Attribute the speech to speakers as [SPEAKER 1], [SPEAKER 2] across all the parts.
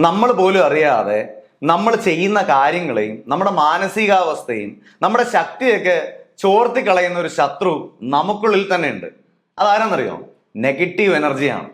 [SPEAKER 1] നമ്മൾ പോലും അറിയാതെ നമ്മൾ ചെയ്യുന്ന കാര്യങ്ങളെയും നമ്മുടെ മാനസികാവസ്ഥയും നമ്മുടെ ശക്തിയൊക്കെ ചോർത്തി കളയുന്ന ഒരു ശത്രു നമുക്കുള്ളിൽ തന്നെ ഉണ്ട്. അതാരാന്നറിയോ? നെഗറ്റീവ് എനർജിയാണ്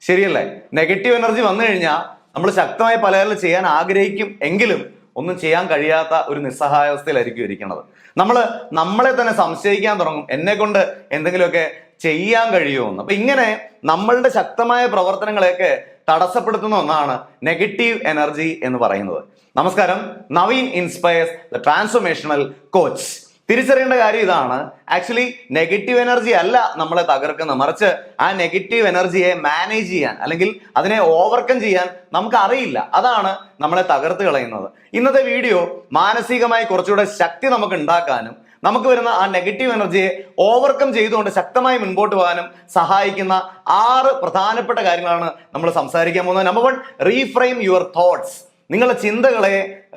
[SPEAKER 1] ശരിയല്ലേ? നെഗറ്റീവ് എനർജി വന്നു കഴിഞ്ഞാൽ നമ്മൾ ശക്തമായി പലതും ചെയ്യാൻ ആഗ്രഹിക്കും എങ്കിലും ഒന്നും ചെയ്യാൻ കഴിയാത്ത ഒരു നിസ്സഹായാവസ്ഥയിലായിരിക്കും ഇരിക്കുന്നത്. നമ്മൾ നമ്മളെ തന്നെ സംശയിക്കാൻ തുടങ്ങും. എന്നെ കൊണ്ട് എന്തെങ്കിലുമൊക്കെ ചെയ്യാൻ കഴിയുമോ എന്ന്. അപ്പൊ ഇങ്ങനെ നമ്മളുടെ ശക്തമായ പ്രവർത്തനങ്ങളെയൊക്കെ തടസ്സപ്പെടുത്തുന്ന ഒന്നാണ് നെഗറ്റീവ് എനർജി എന്ന് പറയുന്നത്. നമസ്കാരം Naveen inspires the transformational coach. തിരിച്ചറിയേണ്ട കാര്യം ഇതാണ്. ആക്ച്വലി നെഗറ്റീവ് എനർജി അല്ല നമ്മളെ തകർക്കുന്ന മറിച്ച് ആ നെഗറ്റീവ് എനർജിയെ മാനേജ് ചെയ്യാൻ അല്ലെങ്കിൽ അതിനെ ഓവർകം ചെയ്യാൻ നമുക്ക് അറിയില്ല. അതാണ് നമ്മളെ തകർത്ത് കളയുന്നത്. ഇന്നത്തെ വീഡിയോ മാനസികമായി കുറച്ചുകൂടെ ശക്തി നമുക്ക് ഉണ്ടാക്കാനും നമുക്ക് വരുന്ന ആ നെഗറ്റീവ് എനർജിയെ ഓവർകം ചെയ്തുകൊണ്ട് ശക്തമായി മുൻപോട്ട് പോകാനും സഹായിക്കുന്ന ആറ് പ്രധാനപ്പെട്ട കാര്യങ്ങളാണ് നമ്മൾ സംസാരിക്കാൻ പോകുന്നത്. Number one reframe your thoughts നിങ്ങളുടെ ചിന്തകളെ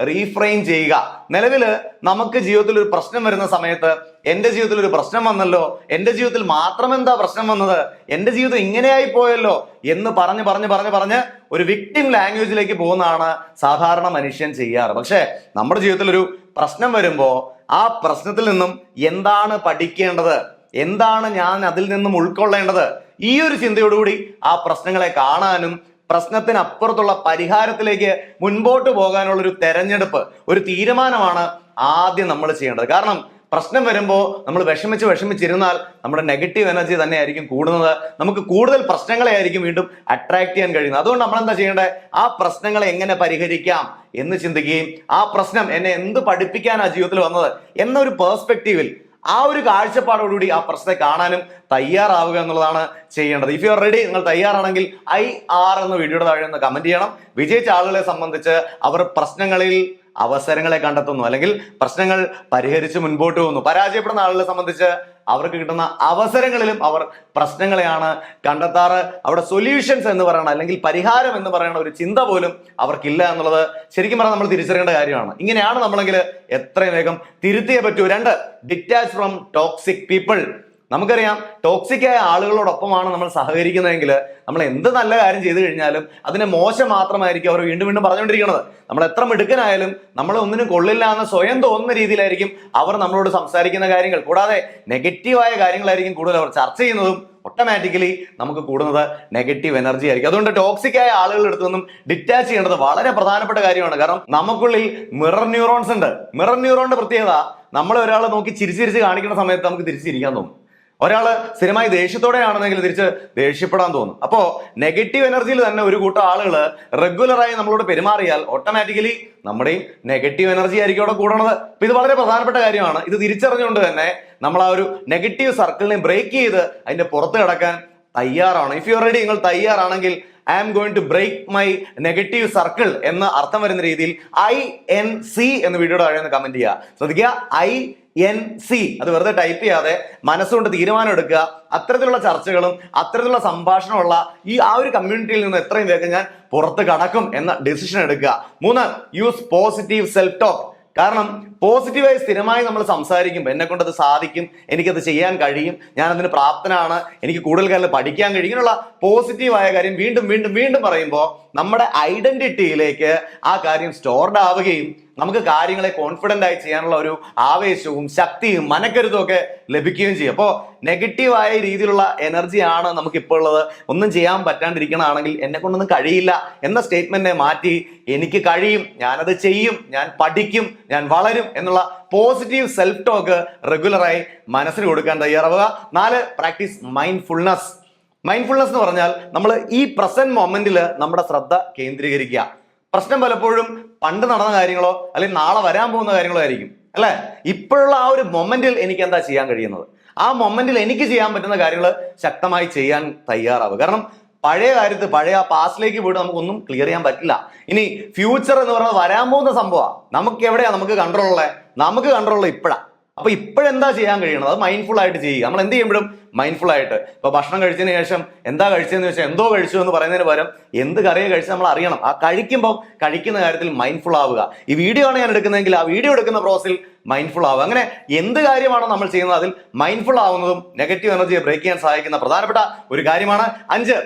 [SPEAKER 1] റീഫ്രെയിം ചെയ്യുക. നിലവിൽ നമുക്ക് ജീവിതത്തിൽ ഒരു പ്രശ്നം വരുന്ന സമയത്ത് എന്റെ ജീവിതത്തിൽ ഒരു പ്രശ്നം വന്നല്ലോ എന്റെ ജീവിതത്തിൽ മാത്രം എന്താ പ്രശ്നം വന്നത് എന്റെ ജീവിതം ഇങ്ങനെയായി പോയല്ലോ എന്ന് പറഞ്ഞ് പറഞ്ഞ് പറഞ്ഞ് പറഞ്ഞ് ഒരു വിക്ടിം ലാംഗ്വേജിലേക്ക് പോകുന്നതാണ് സാധാരണ മനുഷ്യൻ ചെയ്യാറ്. പക്ഷേ നമ്മുടെ ജീവിതത്തിൽ ഒരു പ്രശ്നം വരുമ്പോൾ ആ പ്രശ്നത്തിൽ നിന്നും എന്താണ് പഠിക്കേണ്ടത്? എന്താണ് ഞാൻ അതിൽ നിന്നും ഉൾക്കൊള്ളേണ്ടത്? ഈ ഒരു ചിന്തയോടുകൂടി ആ പ്രശ്നങ്ങളെ കാണാനും പ്രശ്നത്തിനപ്പുറത്തുള്ള പരിഹാരത്തിലേക്ക് മുൻപോട്ട് പോകാനുള്ള ഒരു തെരഞ്ഞെടുപ്പ് ഒരു തീരുമാനമാണ് ആദ്യം നമ്മൾ ചെയ്യേണ്ടത്. കാരണം പ്രശ്നം വരുമ്പോൾ നമ്മൾ വിഷമിച്ച് വിഷമിച്ചിരുന്നാൽ നമ്മുടെ നെഗറ്റീവ് എനർജി തന്നെയായിരിക്കും കൂടുന്നത്. നമുക്ക് കൂടുതൽ പ്രശ്നങ്ങളെ ആയിരിക്കും വീണ്ടും അട്രാക്ട് ചെയ്യാൻ കഴിയുന്നത്. അതുകൊണ്ട് നമ്മൾ എന്താ ചെയ്യേണ്ടത്? ആ പ്രശ്നങ്ങളെ എങ്ങനെ പരിഹരിക്കാം എന്ന് ചിന്തിക്കുകയും ആ പ്രശ്നം എന്നെ എന്ത് പഠിപ്പിക്കാനാണ് ജീവിതത്തിൽ വന്നത് എന്നൊരു പേഴ്സ്പെക്റ്റീവിൽ ആ ഒരു കാഴ്ചപ്പാടോടുകൂടി ആ പ്രശ്നത്തെ കാണാനും തയ്യാറാവുക എന്നുള്ളതാണ് ചെയ്യേണ്ടത്. ഇഫ് യു ആർ റെഡി നിങ്ങൾ തയ്യാറാണെങ്കിൽ ഐ ആർ എന്ന വീഡിയോയുടെ താഴെ ഒന്ന് കമന്റ് ചെയ്യണം. വിജയിച്ച ആളുകളെ സംബന്ധിച്ച് അവർ പ്രശ്നങ്ങളിൽ അവസരങ്ങളെ കണ്ടെത്തുന്നു. അല്ലെങ്കിൽ പ്രശ്നങ്ങൾ പരിഹരിച്ച് മുൻപോട്ട് പോകുന്നു. പരാജയപ്പെടുന്ന ആളുകളെ സംബന്ധിച്ച് അവർക്ക് കിട്ടുന്ന അവസരങ്ങളിലും അവർ പ്രശ്നങ്ങളെയാണ് കണ്ടെത്താറ്. അവിടെ സൊല്യൂഷൻസ് എന്ന് പറയണ അല്ലെങ്കിൽ പരിഹാരം എന്ന് പറയുന്ന ഒരു ചിന്ത പോലും അവർക്കില്ല എന്നുള്ളത് ശരിക്കും പറഞ്ഞാൽ നമ്മൾ തിരിച്ചറിയേണ്ട കാര്യമാണ്. ഇങ്ങനെയാണ് നമ്മളെങ്കിൽ എത്രയും വേഗം തിരുത്തിയേ പറ്റൂ. രണ്ട് ഡിറ്റാച്ച് ഫ്രം ടോക്സിക് പീപ്പിൾ നമുക്കറിയാം ടോക്സിക് ആയ ആളുകളോടൊപ്പമാണ് നമ്മൾ സഹകരിക്കുന്നതെങ്കിൽ നമ്മൾ എന്ത് നല്ല കാര്യം ചെയ്തു കഴിഞ്ഞാലും അതിനെ മോശം മാത്രമായിരിക്കും അവർ വീണ്ടും വീണ്ടും പറഞ്ഞുകൊണ്ടിരിക്കുന്നത്. നമ്മൾ എത്ര മിടുക്കനായാലും നമ്മൾ ഒന്നിനും കൊള്ളില്ല എന്ന് സ്വയം തോന്നുന്ന രീതിയിലായിരിക്കും അവർ നമ്മളോട് സംസാരിക്കുന്ന കാര്യങ്ങൾ. കൂടാതെ നെഗറ്റീവായ കാര്യങ്ങളായിരിക്കും കൂടുതൽ അവർ ചർച്ച ചെയ്യുന്നതും ഓട്ടോമാറ്റിക്കലി നമുക്ക് കൂടുന്നത് നെഗറ്റീവ് എനർജി ആയിരിക്കും. അതുകൊണ്ട് ടോക്സിക് ആയ ആളുകളുടെ അടുത്ത് നിന്നും ഡിറ്റാച്ച് ചെയ്യേണ്ടത് വളരെ പ്രധാനപ്പെട്ട കാര്യമാണ്. കാരണം നമുക്കുള്ളിൽ മിറർ ന്യൂറോൺസ് ഉണ്ട്. മിറർ ന്യൂറോണിന്റെ പ്രത്യേകത നമ്മളെ ഒരാളെ നോക്കി ചിരിച്ചിരിച്ച് കാണിക്കുന്ന സമയത്ത് നമുക്ക് തിരിച്ചിരിക്കാൻ തോന്നും. ഒരാൾ സ്ഥിരമായി ദേഷ്യത്തോടെ ആണെന്നെങ്കിൽ തിരിച്ച് ദേഷ്യപ്പെടാൻ തോന്നും. അപ്പോ നെഗറ്റീവ് എനർജിയിൽ തന്നെ ഒരു കൂട്ടം ആളുകൾ റെഗുലറായി നമ്മളോട് പെരുമാറിയാൽ ഓട്ടോമാറ്റിക്കലി നമ്മുടെയും നെഗറ്റീവ് എനർജി ആയിരിക്കും അവിടെ കൂടണത്. ഇത് വളരെ പ്രധാനപ്പെട്ട കാര്യമാണ്. ഇത് തിരിച്ചറിഞ്ഞുകൊണ്ട് തന്നെ നമ്മൾ ആ ഒരു നെഗറ്റീവ് സർക്കിളിനെ ബ്രേക്ക് ചെയ്ത് അതിന്റെ പുറത്ത് കിടക്കാൻ തയ്യാറാണ് ഇഫ് യു റെഡി നിങ്ങൾ തയ്യാറാണെങ്കിൽ I am going to break my negative circle എന്ന് അർത്ഥം വരുന്ന രീതിയിൽ ഐ എൻ സി എന്ന് വീഡിയോയുടെ താഴെ കമന്റ് ചെയ്യുക. ശ്രദ്ധിക്കുക. ഐ എൻ സി അത് വെറുതെ ടൈപ്പ് ചെയ്യാതെ മനസ്സുകൊണ്ട് തീരുമാനം എടുക്കുക അത്തരത്തിലുള്ള ചർച്ചകളും അത്തരത്തിലുള്ള സംഭാഷണമുള്ള ഈ ആ ഒരു കമ്മ്യൂണിറ്റിയിൽ നിന്ന് എത്രയും വേഗം ഞാൻ പുറത്ത് കടക്കും എന്ന ഡിസിഷൻ എടുക്കുക. മൂന്ന് യൂസ് പോസിറ്റീവ് സെൽഫ് ടോക്ക് കാരണം പോസിറ്റീവായി സ്ഥിരമായി നമ്മൾ സംസാരിക്കുമ്പോൾ എന്നെ കൊണ്ടത് സാധിക്കും. എനിക്കത് ചെയ്യാൻ കഴിയും. ഞാൻ അതിന് പ്രാപ്തനാണ്. എനിക്ക് കൂടുതൽ കാലം പഠിക്കാൻ കഴിയും. ഇങ്ങനെയുള്ള പോസിറ്റീവായ കാര്യം വീണ്ടും വീണ്ടും വീണ്ടും പറയുമ്പോൾ നമ്മുടെ ഐഡന്റിറ്റിയിലേക്ക് ആ കാര്യം സ്റ്റോർഡ് ആവുകയും നമുക്ക് കാര്യങ്ങളെ കോൺഫിഡന്റ് ആയി ചെയ്യാനുള്ള ഒരു ആവേശവും ശക്തിയും മനക്കരുതും ഒക്കെ ലഭിക്കുകയും ചെയ്യും. അപ്പോൾ നെഗറ്റീവായ രീതിയിലുള്ള എനർജിയാണ് നമുക്കിപ്പോൾ ഉള്ളത്. ഒന്നും ചെയ്യാൻ പറ്റാണ്ടിരിക്കണമാണെങ്കിൽ എന്നെ കൊണ്ടൊന്നും കഴിയില്ല എന്ന സ്റ്റേറ്റ്മെന്റിനെ മാറ്റി എനിക്ക് കഴിയും. ഞാനത് ചെയ്യും. ഞാൻ പഠിക്കും. ഞാൻ വളരും. എന്നുള്ള പോസിറ്റീവ് സെൽഫ് ടോക്ക് റെഗുലറായി മനസ്സിന് കൊടുക്കാൻ തയ്യാറാവുക. നാല് പ്രാക്ടീസ് മൈൻഡ്ഫുൾനെസ് മൈൻഡ്ഫുൾനെസ് എന്ന് പറഞ്ഞാൽ നമ്മൾ ഈ പ്രസന്റ് മൊമെന്റിൽ നമ്മുടെ ശ്രദ്ധ കേന്ദ്രീകരിക്കുക. പ്രശ്നം പലപ്പോഴും പണ്ട് നടന്ന കാര്യങ്ങളോ അല്ലെങ്കിൽ നാളെ വരാൻ പോകുന്ന കാര്യങ്ങളോ ആയിരിക്കും അല്ലെ? ഇപ്പോഴുള്ള ആ ഒരു മൊമെന്റിൽ എനിക്ക് എന്താ ചെയ്യാൻ കഴിയുന്നത്? ആ മൊമെന്റിൽ എനിക്ക് ചെയ്യാൻ പറ്റുന്ന കാര്യങ്ങൾ ശക്തമായി ചെയ്യാൻ തയ്യാറാവുക. കാരണം പഴയ കാര്യത്തിൽ പഴയ ആ പാസ്റ്റിലേക്ക് പോയിട്ട് നമുക്കൊന്നും ക്ലിയർ ചെയ്യാൻ പറ്റില്ല. ഇനി ഫ്യൂച്ചർ എന്ന് പറയുന്നത് വരാൻ പോകുന്ന സംഭവമാണ് നമുക്ക് എവിടെയാ നമുക്ക് കൺട്രോൾ ഉള്ളത് നമുക്ക് കൺട്രോൾ ഉള്ളത് ഇപ്പോഴാണ് അപ്പൊ ഇപ്പോഴെന്താ ചെയ്യാൻ കഴിയണത്? അത് മൈൻഡ്ഫുൾ ആയിട്ട് ചെയ്യുക. നമ്മൾ എന്ത് ചെയ്യുമ്പോഴും മൈൻഡ്ഫുൾ ആയിട്ട്. ഇപ്പൊ ഭക്ഷണം കഴിച്ചതിന് ശേഷം എന്താ കഴിച്ചതെന്ന് വെച്ചാൽ എന്തോ കഴിച്ചു എന്ന് പറയുന്നതിന് പകരം എന്ത് കറിയെ കഴിച്ച് നമ്മൾ അറിയണം. ആ കഴിക്കുമ്പോൾ കഴിക്കുന്ന കാര്യത്തിൽ മൈൻഡ്ഫുൾ ആവുക. ഈ വീഡിയോ ആണ് ഞാൻ എടുക്കുന്നതെങ്കിൽ ആ വീഡിയോ എടുക്കുന്ന പ്രോസസ്സിൽ മൈൻഡ്ഫുൾ ആവുക. അങ്ങനെ എന്ത് കാര്യമാണോ നമ്മൾ ചെയ്യുന്നത് അതിൽ മൈൻഡ്ഫുൾ ആവുന്നതും നെഗറ്റീവ് എനർജിയെ ബ്രേക്ക് ചെയ്യാൻ സഹായിക്കുന്ന പ്രധാനപ്പെട്ട ഒരു കാര്യമാണ്. അഞ്ച്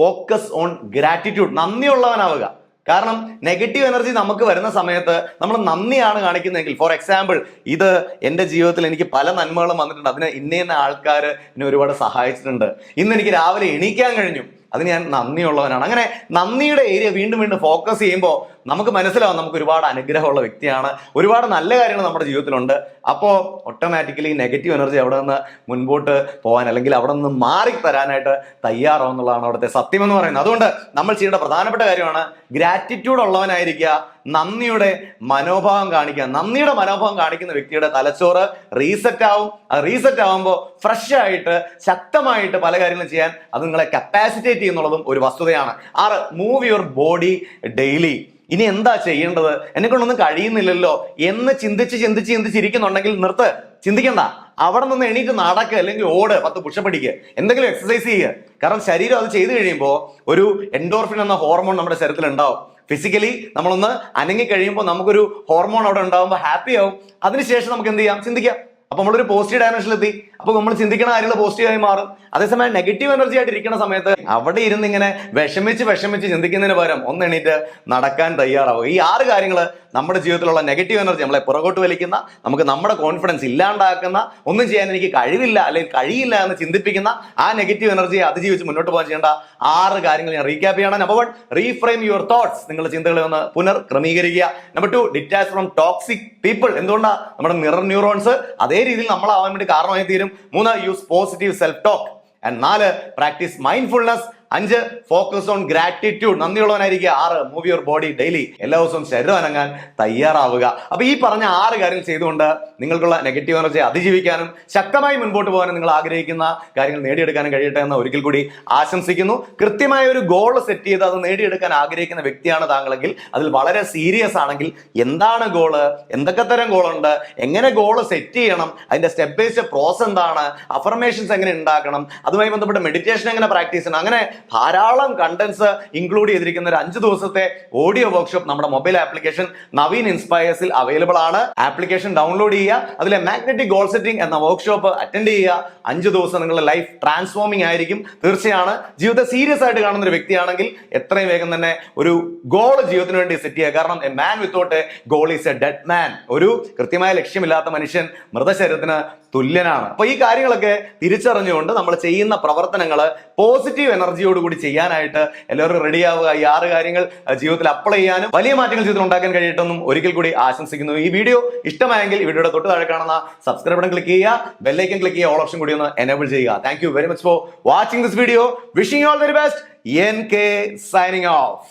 [SPEAKER 1] ഫോക്കസ് ഓൺ ഗ്രാറ്റിറ്റ്യൂഡ് നന്ദിയുള്ളവനാവുക. കാരണം നെഗറ്റീവ് എനർജി നമുക്ക് വരുന്ന സമയത്ത് നമ്മൾ നന്ദിയാണ് കാണിക്കുന്നതെങ്കിൽ ഫോർ എക്സാമ്പിൾ ഇത് എന്റെ ജീവിതത്തിൽ എനിക്ക് പല നന്മകളും വന്നിട്ടുണ്ട്. അതിന് ഇന്ന ആൾക്കാർ എന്നെ ഒരുപാട് സഹായിച്ചിട്ടുണ്ട്. ഇന്ന് എനിക്ക് രാവിലെ എണീക്കാൻ കഴിഞ്ഞു. അതിന് ഞാൻ നന്ദിയുള്ളവനാണ്. അങ്ങനെ നന്ദിയുടെ ഏരിയ വീണ്ടും വീണ്ടും ഫോക്കസ് ചെയ്യുമ്പോൾ നമുക്ക് മനസ്സിലാവും നമുക്ക് ഒരുപാട് അനുഗ്രഹമുള്ള വ്യക്തിയാണ്. ഒരുപാട് നല്ല കാര്യങ്ങൾ നമ്മുടെ ജീവിതത്തിലുണ്ട്. അപ്പോൾ ഓട്ടോമാറ്റിക്കലി നെഗറ്റീവ് എനർജി അവിടെ നിന്ന് മുൻപോട്ട് പോകാൻ അല്ലെങ്കിൽ അവിടെ നിന്ന് മാറി തരാനായിട്ട് തയ്യാറാവും അവിടുത്തെ സത്യം എന്ന് പറയുന്നത്. അതുകൊണ്ട് നമ്മൾ ചെയ്യേണ്ട പ്രധാനപ്പെട്ട കാര്യമാണ് ഗ്രാറ്റിറ്റ്യൂഡ് ഉള്ളവനായിരിക്കുക നന്ദിയുടെ മനോഭാവം കാണിക്കുക. നന്ദിയുടെ മനോഭാവം കാണിക്കുന്ന വ്യക്തിയുടെ തലച്ചോറ് റീസെറ്റ് ആവും. റീസെറ്റ് ആവുമ്പോൾ ഫ്രഷ് ആയിട്ട് ശക്തമായിട്ട് പല കാര്യങ്ങളും ചെയ്യാൻ അത് നിങ്ങളെ കപ്പാസിറ്റേറ്റ് ചെയ്യുന്നുള്ളതും ഒരു വസ്തുതയാണ്. ആറ് മൂവ് യുവർ ബോഡി ഡെയിലി ഇനി എന്താ ചെയ്യേണ്ടത്? എന്നെ കൊണ്ടൊന്നും കഴിയുന്നില്ലല്ലോ എന്ന് ചിന്തിച്ച് ചിന്തിച്ച് ചിന്തിച്ചിരിക്കുന്നുണ്ടെങ്കിൽ നിർത്ത്. ചിന്തിക്കണ്ട. അവിടെ നിന്ന് എണീറ്റ് നടക്കുക അല്ലെങ്കിൽ ഓട്. പത്ത് പുഷപ്പടിക്ക് എന്തെങ്കിലും എക്സസൈസ് ചെയ്യുക കാരണം ശരീരം അത് ചെയ്തു കഴിയുമ്പോൾ ഒരു എൻഡോർഫിൻ എന്ന ഹോർമോൺ നമ്മുടെ ശരീരത്തിൽ ഉണ്ടാവും. ഫിസിക്കലി നമ്മളൊന്ന് അനങ്ങി കഴിയുമ്പോൾ നമുക്കൊരു ഹോർമോൺ അവിടെ ഉണ്ടാകുമ്പോൾ ഹാപ്പി ആവും. അതിനുശേഷം നമുക്ക് എന്ത് ചെയ്യാം? ചിന്തിക്കാം. അപ്പൊ നമ്മളൊരു പോസിറ്റീവ് ഡയമെൻഷനിലെത്തി അപ്പൊ നമ്മൾ ചിന്തിക്കുന്ന കാര്യങ്ങൾ പോസിറ്റീവായി മാറും. അതേസമയം നെഗറ്റീവ് എനർജി ആയിട്ട് ഇരിക്കുന്ന സമയത്ത് അവിടെ ഇരുന്ന് ഇങ്ങനെ വിഷമിച്ച് വിഷമിച്ച് ചിന്തിക്കുന്നതിന് പകരം ഒന്ന് എണീറ്റ് നടക്കാൻ തയ്യാറാവുക. ഈ ആറ് കാര്യങ്ങൾ നമ്മുടെ ജീവിതത്തിലുള്ള നെഗറ്റീവ് എനർജി നമ്മളെ പുറകോട്ട് വലിക്കുന്ന നമുക്ക് നമ്മുടെ കോൺഫിഡൻസ് ഇല്ലാണ്ടാക്കുന്ന ഒന്നും ചെയ്യാൻ എനിക്ക് കഴിവില്ല അല്ലെങ്കിൽ കഴിയില്ല എന്ന് ചിന്തിപ്പിക്കുന്ന ആ നെഗറ്റീവ് എനർജിയെ അതിജീവിച്ച് മുന്നോട്ട് പോകാൻ ചെയ്യേണ്ട ആറ് കാര്യങ്ങൾ ഞാൻ റീക്യാപ്പ് ചെയ്യണം. Number one reframe your thoughts നിങ്ങളുടെ ചിന്തകളെ ഒന്ന് പുനർ ക്രമീകരിക്കുക number two detach from toxic people എന്തുകൊണ്ടാണ് നമ്മുടെ മിറർ ന്യൂറോൺസ് അതേ രീതിയിൽ നമ്മൾ ആവാൻ വേണ്ടി കാരണമായി തീരും. മൂന്ന് use positive self talk and നാല് പ്രാക്ടീസ് മൈൻഡ്ഫുൾനെസ് അഞ്ച് ഫോക്കസ് ഓൺ ഗ്രാറ്റിറ്റ്യൂഡ് നന്ദിയുള്ളവനായിരിക്കുക. ആറ് മൂവ് യുവർ ബോഡി ഡെയിലി എല്ലാ ദിവസവും ശരീരം അനങ്ങാൻ തയ്യാറാവുക. അപ്പൊ ഈ പറഞ്ഞ ആറ് കാര്യങ്ങൾ ചെയ്തുകൊണ്ട് നിങ്ങൾക്കുള്ള നെഗറ്റീവ് എനർജി അതിജീവിക്കാനും ശക്തമായി മുൻപോട്ട് പോകാനും നിങ്ങൾ ആഗ്രഹിക്കുന്ന കാര്യങ്ങൾ നേടിയെടുക്കാനും കഴിയട്ടെ എന്ന് ഒരിക്കൽ കൂടി ആശംസിക്കുന്നു. കൃത്യമായ ഒരു ഗോൾ സെറ്റ് ചെയ്ത് അത് നേടിയെടുക്കാൻ ആഗ്രഹിക്കുന്ന വ്യക്തിയാണ് താങ്കളെങ്കിൽ അതിൽ വളരെ സീരിയസ് ആണെങ്കിൽ എന്താണ് ഗോൾ എന്തൊക്കെ തരം ഗോളുണ്ട് എങ്ങനെ ഗോൾ സെറ്റ് ചെയ്യണം? അതിന്റെ സ്റ്റെപ്പ് ബൈ സ്റ്റെപ്പ് പ്രോസസ് എന്താണ്? അഫർമേഷൻസ് എങ്ങനെ ഉണ്ടാക്കണം? അതുമായി ബന്ധപ്പെട്ട് മെഡിറ്റേഷൻ എങ്ങനെ പ്രാക്ടീസ് ചെയ്യണം? അങ്ങനെ ധാരാളം കണ്ടൻസ് ഇൻക്ലൂഡ് ചെയ്തിരിക്കുന്ന ഒരു അഞ്ച് ദിവസത്തെ ഓഡിയോ വർക്ക്ഷോപ്പ് നമ്മുടെ മൊബൈൽ ആപ്ലിക്കേഷൻ നവീൻ ഇൻസ്പയേഴ്സിൽ അവൈലബിൾ ആണ്. ആപ്ലിക്കേഷൻ ഡൗൺലോഡ് ചെയ്യുക. അതിലെ മാഗ്നറ്റിക് ഗോൾ സെറ്റിംഗ് എന്ന വർക്ക്ഷോപ്പ് അറ്റൻഡ് ചെയ്യുക. അഞ്ച് ദിവസം നിങ്ങളുടെ ലൈഫ് ട്രാൻസ്ഫോമിംഗ് ആയിരിക്കും. തീർച്ചയാണ്. ജീവിതത്തെ സീരിയസ് ആയിട്ട് കാണുന്ന ഒരു വ്യക്തിയാണെങ്കിൽ എത്രയും വേഗം തന്നെ ഒരു ഗോൾ ജീവിതത്തിന് വേണ്ടി സെറ്റ് ചെയ്യുക. കാരണം a man without a goal is a dead man ഒരു കൃത്യമായ ലക്ഷ്യമില്ലാത്ത മനുഷ്യൻ മൃതശരീരത്തിന് തുല്യനാണ്. അപ്പൊ ഈ കാര്യങ്ങളൊക്കെ തിരിച്ചറിഞ്ഞുകൊണ്ട് നമ്മൾ ചെയ്യുന്ന പ്രവർത്തനങ്ങൾ പോസിറ്റീവ് എനർജിയോട് കൂടി ചെയ്യാനായിട്ട് എല്ലാവരും റെഡി ആവുക. ഈ ആറ് കാര്യങ്ങൾ ജീവിതത്തിൽ അപ്ലൈ ചെയ്യാനും വലിയ മാറ്റങ്ങൾ ജീവിതത്തിൽ ഉണ്ടാക്കാൻ കഴിയട്ടെന്നും ഒരിക്കൽ കൂടി ആശംസിക്കുന്നു. ഈ വീഡിയോ ഇഷ്ടമായെങ്കിൽ വീഡിയോയുടെ തൊട്ട് താഴെ കാണുന്ന സബ്സ്ക്രൈബ് ബട്ടൺ ക്ലിക്ക് ചെയ്യുക. ബെല്ലൈക്കൻ ക്ലിക്ക് ചെയ്യുക. ഓൾ ഓപ്ഷൻ കൂടി ഒന്ന് എനേബിൾ ചെയ്യുക. Thank very much for watching this video wishing all very best N K signing off